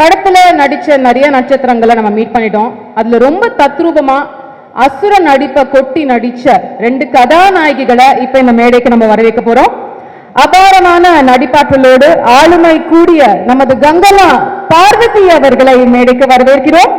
படத்துல நடிச்ச நிறைய நட்சத்திரங்களை நம்ம மீட் பண்ணிட்டோம். அதுல ரொம்ப தத்ரூபமா அசுர நடிப்பை கொட்டி நடிச்ச ரெண்டு கதாநாயகிகளை இப்ப இந்த மேடைக்கு நம்ம வரவேற்க போறோம். அபாரமான நடிப்பாற்றலோடு ஆளுமை கூடிய நமது கங்கலா பார்வதி அவர்களை மேடைக்கு வரவேற்கிறோம்.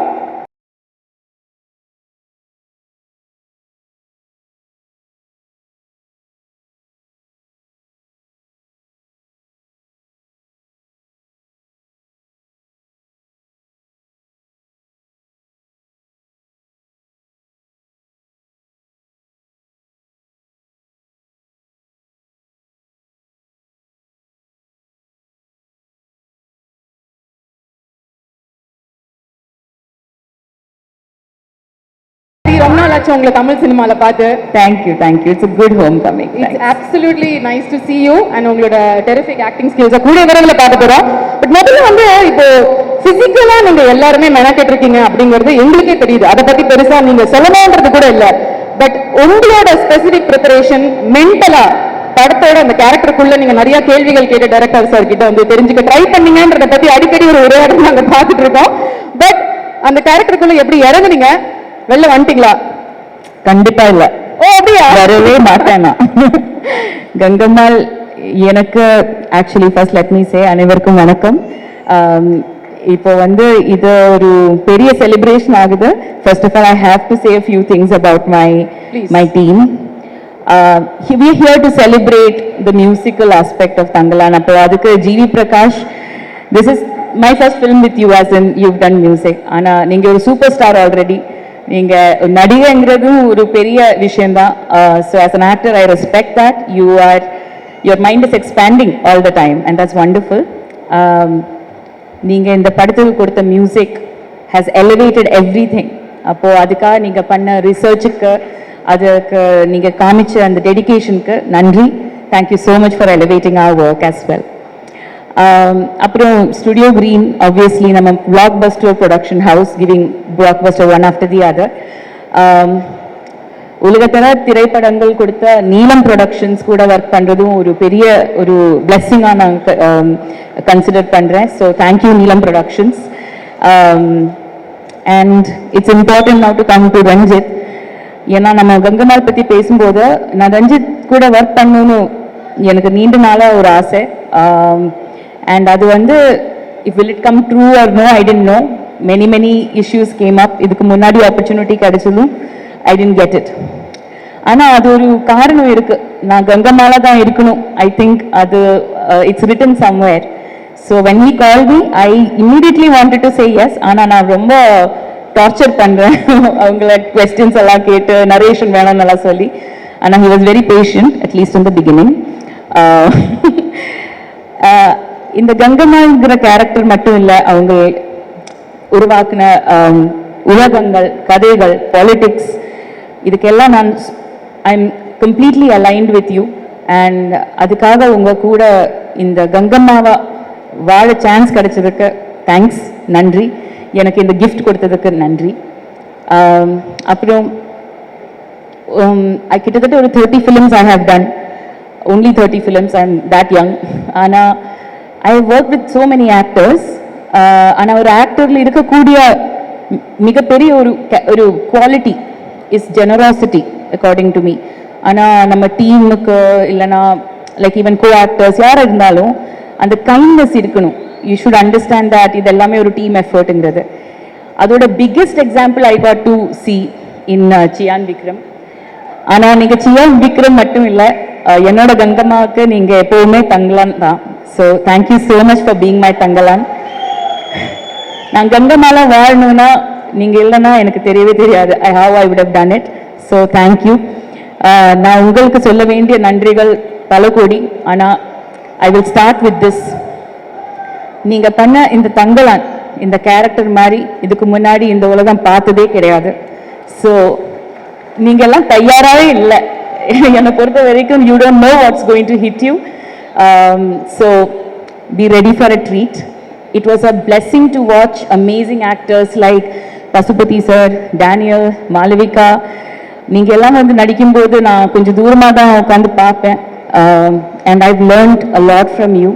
ஆச்சு உங்களை தமிழ் சினிமால பார்த்து. Thank you. It's a good homecoming. It's. Absolutely nice to see you and உங்களோட டெரிஃபிக் ஆக்டிங் ஸ்கில்ஸை கூடிய விரைவில் பார்க்க போறோம். பட் முதல்ல வந்து இப்போ பிசிக்கலா நீங்க எல்லாருமே மெனக்கெட்டு இருக்கீங்க அப்படிங்கிறது எங்களுக்கே தெரியுது. அதை பத்தி பெருசா நீங்க சொல்லணும்ன்றது கூட இல்ல. பட் உங்களோட ஸ்பெசிபிக் ப்ரிப்பரேஷன் மென்டலா படத்தோட அந்த கேரக்டருக்குள்ள நீங்க நிறைய கேள்விகள் கேட்டு டைரக்டர் சார் கிட்ட வந்து தெரிஞ்சுக்க ட்ரை பண்ணீங்கன்றத பத்தி அடிக்கடி ஒரு உரையாடல் நாங்க பார்த்துட்டு இருக்கோம். பட் அந்த கேரக்டருக்குள்ள எப்படி இறங்குனீங்க? வெளில வந்துட்டீங்களா? கண்டிப்பா இல்ல. வரவே மாட்டேன். நான் கங்கம்மாள் எனக்கு actually first let me say அனைவருக்கும் வணக்கம். இப்போ வந்து இது ஒரு பெரிய செலிப்ரேஷன் ஆகுது. First of all I have to say few things about my. My team we here to celebrate the musical aspect of Thangalaan அப்போ அதுக்கு GV Prakash this is my first film with you as in you done music ஆனால் நீங்கள் ஒரு super star already நீங்கள் நடிகைங்கிறதும் ஒரு பெரிய விஷயந்தான் so as an actor I respect that you are your mind is expanding all the time and that's wonderful நீங்கள் இந்த படத்துக்கு கொடுத்த music has elevated everything அப்போது அதுக்காக நீங்கள் பண்ண ரிசர்ச்சுக்கு அதுக்கு நீங்கள் காமிச்ச அந்த டெடிகேஷனுக்கு நன்றி. Thank you so much for elevating our work as well Um, அப்புறம் ஸ்டுடியோ கிரீன் ஆப்வியஸ்லி நம்ம blockbuster production house giving blockbuster one after the other உலகத்தர திரைப்படங்கள் கொடுத்த நீலம் ப்ரொடக்ஷன்ஸ் கூட ஒர்க் பண்ணுறதும் ஒரு பெரிய ஒரு பிளெஸ்ஸிங்காக நான் கன்சிடர் பண்ணுறேன் so thank you Neelam productions and it's important now to come to Ranjith ஏன்னா நம்ம கங்கமால் பற்றி பேசும்போது நான் ரஞ்சித் கூட ஒர்க் பண்ணணும்னு எனக்கு நீண்ட நாளாக ஒரு ஆசை. Um, அண்ட் அது வந்து if will it come true or no I didn't know many many issues came up இதுக்கு முன்னாடி ஆப்பர்ச்சுனிட்டி கிடைச்சதும் ஐ டென்ட் கெட் இட் ஆனால் அது ஒரு காரணம் இருக்குது நான் கங்கம்மால தான் இருக்கணும். ஐ திங்க் அது it's written somewhere so when he call me I immediately wanted to say yes ஆனால் நான் ரொம்ப டார்ச்சர் பண்ணுறேன் அவங்கள கொஸ்டின்ஸ் எல்லாம் கேட்டு நரேஷன் வேணும்னு எல்லாம் சொல்லி. ஆனால் he was very patient at least in the beginning இந்த கங்கம்மாங்கிற கேரக்டர் மட்டும் இல்லை அவங்க உருவாக்கின உலகங்கள் கதைகள் பாலிட்டிக்ஸ் இதுக்கெல்லாம் நான் I am completely aligned with you and அதுக்காக உங்கள் கூட இந்த கங்கம்மாவை வாழ சான்ஸ் கிடைச்சதுக்கு தேங்க்ஸ் நன்றி. எனக்கு இந்த கிஃப்ட் கொடுத்ததுக்கு நன்றி. அப்புறம் கிட்டத்தட்ட ஒரு thirty films I have done only thirty films I am young ஆனால் I work with so many actors ஆனால் ஒரு ஆக்டரில் இருக்கக்கூடிய மிகப்பெரிய ஒரு ஒரு quality is generosity according to me ஆனால் நம்ம டீமுக்கு இல்லைனா லைக் ஈவன் கோ ஆக்டர்ஸ் யார் இருந்தாலும் அந்த கைண்ட்னஸ் இருக்கணும். யூ ஷுட் அண்டர்ஸ்டாண்ட் தட் இது எல்லாமே ஒரு டீம் எஃபர்ட்டுங்கிறது அதோட biggest example I got to see in Chiyaan Vikram ஆனால் நீங்கள் சியான் விக்ரம் மட்டும் இல்லை uh, என்னோட கங்கம்மாவுக்கு நீங்கள் எப்போவுமே தங்கலான் தான் so thank you so much for being my Thangalaan நான் கங்கம்மால வாழணும்னா நீங்கள் இல்லைன்னா எனக்கு தெரியவே தெரியாது. I have I with have done it so thank you நான் உங்களுக்கு சொல்ல வேண்டிய நன்றிகள் பல கோடி. ஆனால் I will start with this நீங்கள் பண்ண இந்த தங்கலான் இந்த கேரக்டர் மாதிரி இதுக்கு முன்னாடி இந்த உலகம் பார்த்ததே கிடையாது. ஸோ நீங்கள்லாம் தயாராகவே இல்லை. என்னை பொறுத்த வரைக்கும் you don't know what's going to hit you so be ready for a treat it was a blessing to watch amazing actors like Pasupathi sir Daniel Malavika நீங்க எல்லாம் வந்து நடிக்கும்போது நான் கொஞ்சம் தூரமாக தான் உட்காந்து பார்ப்பேன் and I've learnt a lot from you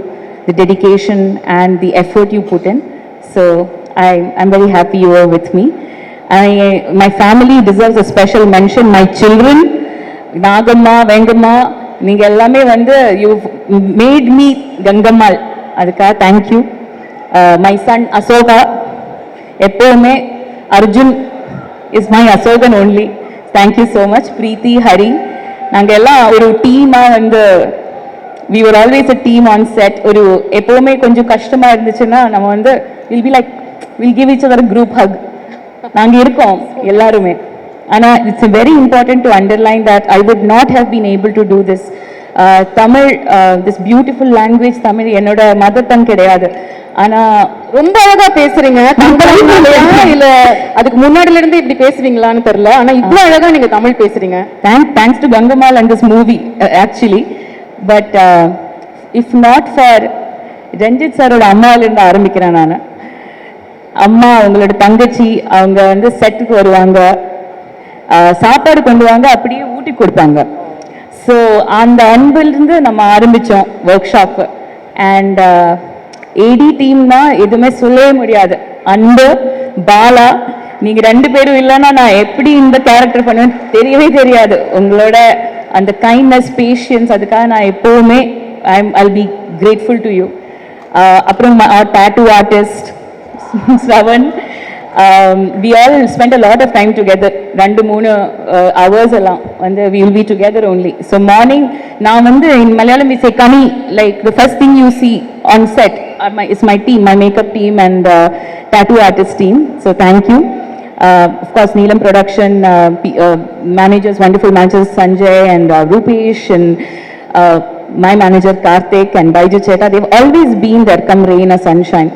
the dedication and the effort you put in. So I, I'm very happy you were with me. I, my family deserves a special mention. My children, Nagamma Vengamma நீங்கள் எல்லாமே வந்து you made me Gangammal. அதுக்காக thank you my son Ashoka எப்போவுமே Arjun is my Ashokan only thank you so much Preethi Hari நாங்கள் எல்லாம் ஒரு டீமாக வந்து we were always a team on set ஒரு எப்போவுமே கொஞ்சம் கஷ்டமாக இருந்துச்சுன்னா நம்ம வந்து will be like will give each other group hug நாங்கள் இருக்கோம் எல்லாருமே. ஆனா it's very important to underline that I would not have been able to do this Tamil this beautiful language Tamil என்னோட மதர் டங் கிடையாது. ஆனா ரொம்ப அழகா பேசுறீங்க. இல்ல அதுக்கு முன்னாடில இருந்து இப்படி பேசுவீங்களான்னு தெரியல. ஆனா இவ்வளவு அழகா நீங்க தமிழ் பேசுறீங்க. To Gangamal and this movie uh, actually. But uh, if not for Ranjith சாரோட அம்மாவிலிருந்து ஆரம்பிக்கிறேன் நான். அம்மா அவங்களோட தங்கச்சி அவங்க வந்து செட்டுக்கு வருவாங்க. சாப்பாடு கொண்டு வாங்க அப்படியே ஊட்டி கொடுப்பாங்க ஸோ அந்த அன்பிலிருந்து நம்ம ஆரம்பித்தோம் ஒர்க் ஷாப்பு அண்ட் ஏடி டீம்னா எதுவுமே சொல்லவே முடியாது. அன்பு பாலா நீங்கள் ரெண்டு பேரும் இல்லைன்னா நான் எப்படி இந்த கேரக்டர் பண்ணுவேன் தெரியவே தெரியாது. உங்களோட அந்த கைண்ட்னஸ் பேஷியன்ஸ் அதுக்காக நான் எப்போவுமே I I'll be grateful to you அப்புறம் tattoo artist seven um, we all spent a lot of time together. ரெண்டு மூணு ஹவர்ஸ் எல்லாம் வந்து we will be together only. So morning, நான் வந்து in Malayalam we say kani, like the first thing you see on set are my, is my team, my makeup team and uh, tattoo artist team. So thank you. Uh, of course, Neelam Production uh, P- uh, managers, wonderful managers Sanjay and uh, Rupesh and uh, my manager Karthik and Baiju Cheta. They've always been there, come rain or sunshine.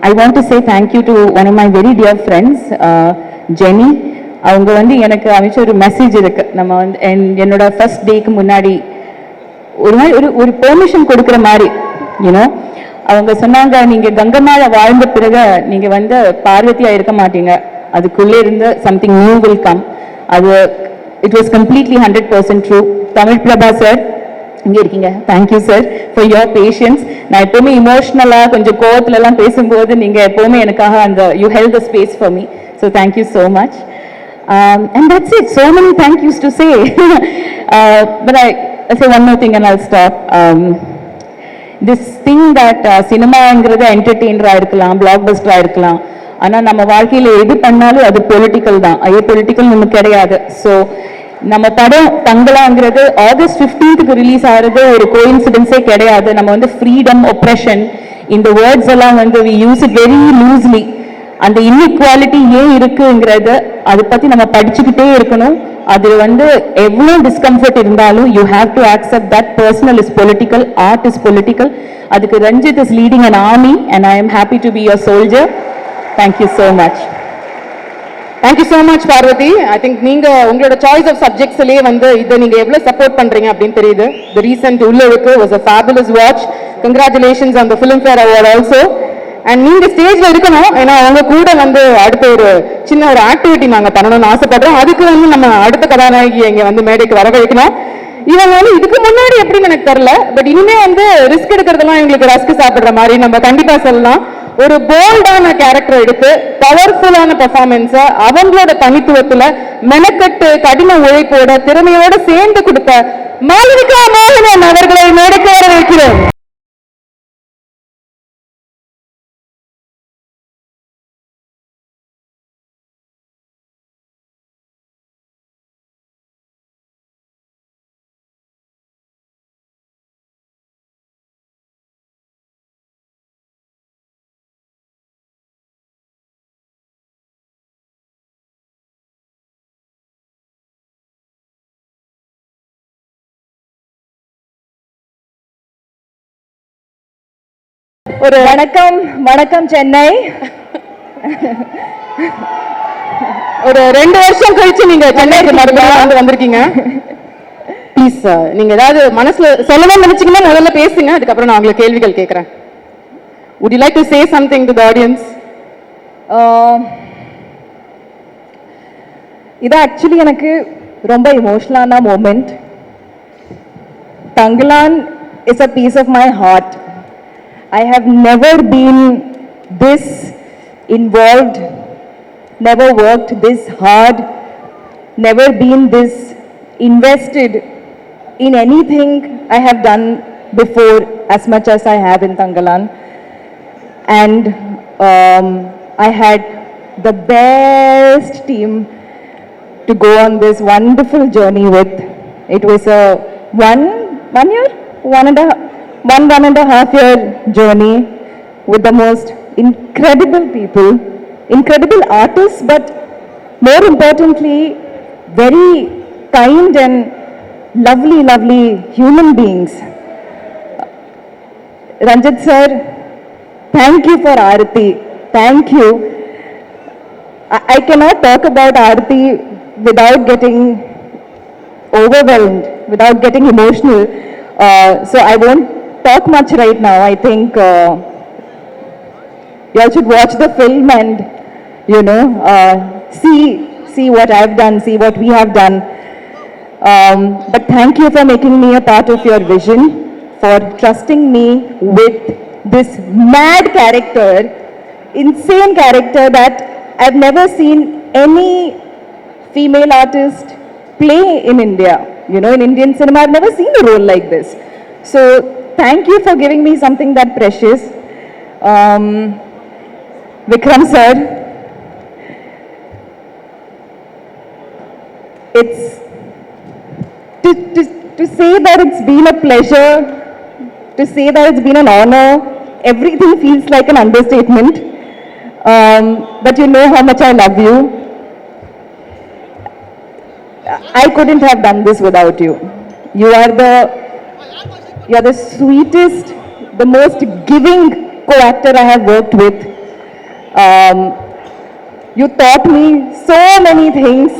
I want to say thank you to one of my very dear friends Jenny அவங்க வந்து எனக்கு அமைச்ச ஒரு message இருக்கு. நம்ம வந்து என்- என்னோட first டேக்கு முன்னாடி ஒரு மாதிரி ஒரு ஒரு பெர்மிஷன் கொடுக்குற மாதிரி யூனோ அவங்க சொன்னாங்க நீங்க கங்கம்மால வாழ்ந்த பிறகு நீங்க வந்து பார்வதியா இருக்க மாட்டீங்க. அதுக்குள்ளே இருந்து சம்திங் நியூ வில் கம் அது it was completely hundred percent true Tamil Prabha sir இங்கே இருக்கீங்க? Thank you sir for your patience நான் எப்போவுமே இமோஷ்னலாக கொஞ்சம் கோவத்துலலாம் பேசும்போது நீங்கள் எப்போவுமே எனக்காக அந்த you help the space for me so thank you so much and that's it so many thank yous to say but I say one more thing and all stop this thing that சினிமாங்கிறது என்டர்டெயினராக இருக்கலாம் black பஸ்டராக இருக்கலாம் ஆனால் நம்ம வாழ்க்கையில் எது பண்ணாலும் அது பொலிட்டிக்கல் தான். ஐயோ பொலிட்டிக்கல் நமக்கு கிடையாது. ஸோ நம்ம படம் தங்கலாங்கிறது ஆகஸ்ட் ஃபிஃப்டீன்த்துக்கு ரிலீஸ் ஆகிறது ஒரு கோயின்சிடென்ஸே கிடையாது. நம்ம வந்து ஃப்ரீடம் ஒப்ரெஷன் இந்த வேர்ட்ஸ் எல்லாம் வந்து we use it very loosely அந்த இன்இக்வாலிட்டி ஏன் இருக்குங்கிறது அதை பற்றி நம்ம படிச்சுக்கிட்டே இருக்கணும். அது வந்து எவ்வளோ டிஸ்கம்ஃபர்ட் இருந்தாலும் you have to accept that personal is political art is political அதுக்கு Ranjith is leading an army and I am happy to be your soldier thank you so much thank you so much Parvathy I think நீங்க உங்களோட choice of சப்ஜெக்ட்ஸ்லயே வந்து இதை நீங்க எவ்வளவு support பண்றீங்க அப்படின்னு தெரியுது. தி ரீசன்ட் உள்ளுக்கு was a fabulous watch congratulations அந்த Filmfare award also and நீங்க ஸ்டேஜ்ல இருக்கணும். ஏன்னா அவங்க கூட வந்து அடுத்த ஒரு சின்ன ஒரு ஆக்டிவிட்டி நாங்க பண்ணணும்னு ஆசைப்படுறோம். அதுக்கு வந்து நம்ம அடுத்த கதாநாயகி இங்க வந்து மேடைக்கு வரவழைக்கணும். இவங்க வந்து இதுக்கு முன்னாடி எப்படின்னு எனக்கு தெரியல. பட் இனிமே வந்து ரிஸ்க் எடுக்கிறதெல்லாம் எங்களுக்கு ரஸ்க் சாப்பிடுற மாதிரி நம்ம கண்டிப்பா சொல்லலாம். ஒரு போல்டான கேரக்டர் எடுத்து பவர்ஃபுல்லான பெர்ஃபார்மன்ஸ அவங்களோட தனித்துவத்துல மெனக்கட்டு கடின உழைப்போட திறமையோட சேர்ந்து கொடுத்த மாளவிகா மோகனன் அவர்களை மேடைக்கு வர வைக்கிறேன் ஒரு வணக்கம் வணக்கம் சென்னை. ஒரு ரெண்டு வருஷம் கழிச்சு நீங்க சென்னைக்கு மறுபடியும் வந்து வந்திருக்கீங்க. ப்ளீஸ் நீங்க ஏதாவது மனசுல சொல்லணும்னு நினைச்சீங்கன்னா முதல்ல பேசுங்க அதுக்கப்புறம் நான் உங்களுக்கு கேள்விகள் கேட்கறேன் would you like to say something to the audience? இது ஆக்சுவலி எனக்கு ரொம்ப இமோஷனலான moment Thangalaan is a piece of my heart I have never been this involved, never worked this hard, never been this invested in anything I have done before as much as I have in Tangalan. And um, I had the best team to go on this wonderful journey with. It was a one, one year, one and a half, one, one and a half year journey with the most incredible people, incredible artists, but more importantly, very kind and lovely, lovely human beings. Ranjit sir, thank you for Aarti. Thank you. I, I cannot talk about Aarti without getting overwhelmed, without getting emotional. Uh, so I won't talk much right now. I think uh, you all should watch the film and, you know, uh, see see what I've done, see what we have done. Um, but thank you for making me a part of your vision, for trusting me with this mad character, insane character that I've never seen any female artist play in India. You know, in Indian cinema, I've never seen a role like this. So, thank you for giving me something that precious. Um, Vikram sir, it's to, to, to say that it's been a pleasure, to say that it's been an honor, everything feels like an understatement. Um, but you know how much I love you. I couldn't have done this without you. You are the you are the sweetest, the most giving co-actor I have worked with. Um, you taught me so many things.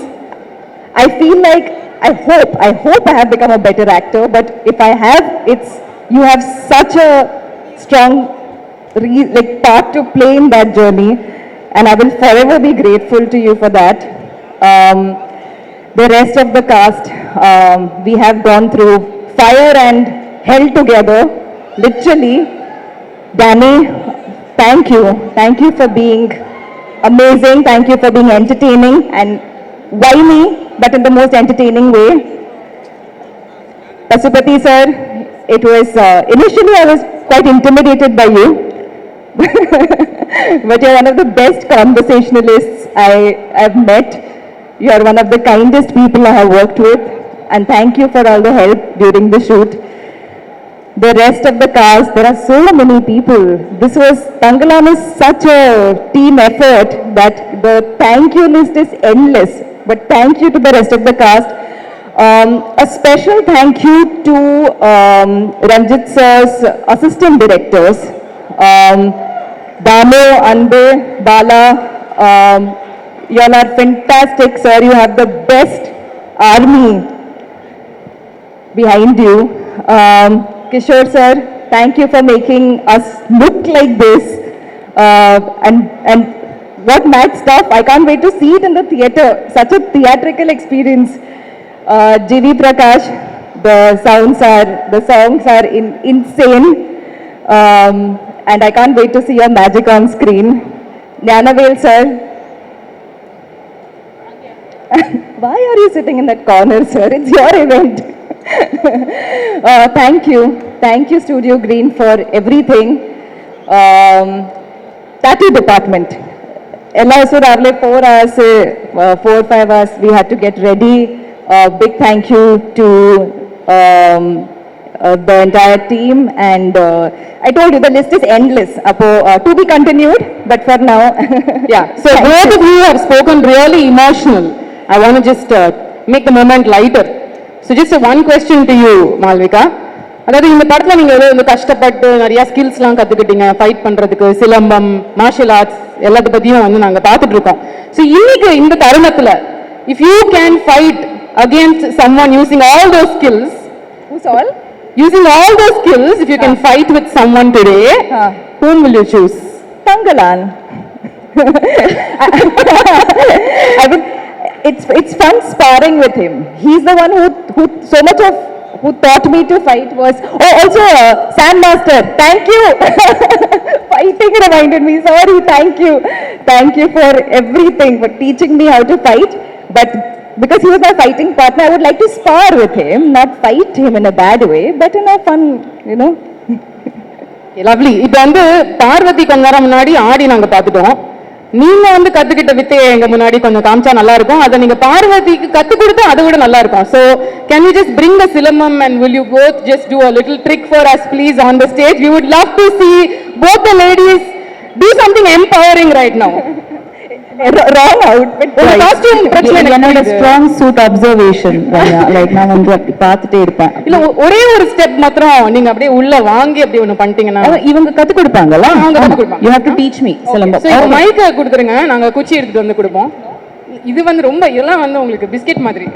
I feel like I hope I hope I have become a better actor. But if I have, it's you have such a strong like part to play in that journey, and I will forever be grateful to you for that. Um, the rest of the cast, um, we have gone through fire and hell together, literally. Danny, thank you. Thank you for being amazing. Thank you for being entertaining and whiny, but in the most entertaining way. Pasupati sir, it was, uh, initially I was quite intimidated by you. but you're one of the best conversationalists I have met. You are one of the kindest people I have worked with. And thank you for all the help during the shoot. The rest of the cast, there are so many people. This was, Tangalam is such a team effort that the thank you list is endless. But thank you to the rest of the cast. Um, a special thank you to um, Ranjit sir's assistant directors, um, Damo, Anbe, Bala. Um, you all are fantastic, sir. You have the best army behind you. Um, Kishore sir, thank you for making us look like this. Uh, and, and what mad stuff. I can't wait to see it in the theatre. Such a theatrical experience. Uh, Prakash, the sounds are, the songs are in, insane. Um, and I can't wait to see your magic on screen. Jnanavel sir, why are you sitting in that corner, sir? It's your event. uh, thank you. Thank you, Studio Green, for everything. Um, tattoo department. Ella also ravle 4 hours, uh, uh, 4 5 hours, we had to get ready. Uh, big thank you to um, uh, the entire team and uh, I told you the list is endless Apo, uh, to be continued but for now yeah so both of you have spoken really emotional I want to just uh, make the moment lighter Just a one question to you, Malvika. அதாவது இந்த படத்துல நீங்க ஏதோ வந்து கஷ்டப்பட்டு நிறைய ஸ்கில்ஸ்லாம் கத்துக்கிட்டீங்க fight பண்றதுக்கு சிலம்பம் மார்ஷியல் ஆர்ட்ஸ் எல்லாத்த பத்தியும் வந்து நாங்க பார்த்துட்டு இருக்கோம் ஸோ இன்னைக்கு இந்த தருணத்துல if you can fight against someone using all those skills all? Using all those skills if you can fight with someone today whom will you choose Tangalan. I it's it's fun sparring with him. He's the one who who so much of who taught me to fight was, oh, also uh, Sam Master, thank you. Fighting reminded me, sorry, thank you. Thank you for everything, for teaching me how to fight. But because he was my fighting partner, I would like to spar with him, not fight him in a bad way, but in a fun, you know. Lovely இப்போ வந்து பார்வதி கொஞ்ச நேரம் முன்னாடி ஆடி நாங்க பார்த்துட்டோம் நீங்க வந்து கத்துக்கிட்ட வித்தையை எங்க முன்னாடி கொஞ்சம் காமிச்சா நல்லா இருக்கும் அதை நீங்க பார்வதிக்கு கத்து கொடுத்தா அதை விட நல்லா இருக்கும் so can you just bring the silambam and will you both just do a little trick for us please on the stage we would love to see both the ladies do something empowering right now என்னோட. Strong suit observation like நான் வந்து அப்படி பார்த்துட்டே இருப்பேன். இல்ல ஒரே ஒரு step மாத்திரம் நீங்க அப்படியே உள்ள வாங்கி அப்படி ஒண்ணு பண்ணிட்டீங்கன்னா இவங்க கத்து கொடுப்பாங்கல்ல அவங்க கத்துக் கொடுப்பாங்க. You have to teach me silambam. So மைக்க கொடுத்துருங்க. நாங்க குச்சி எடுத்துட்டு வந்து கொடுப்போம். இது வந்து ரொம்ப இதெல்லாம் வந்து உங்களுக்கு பிஸ்கெட் மாதிரி.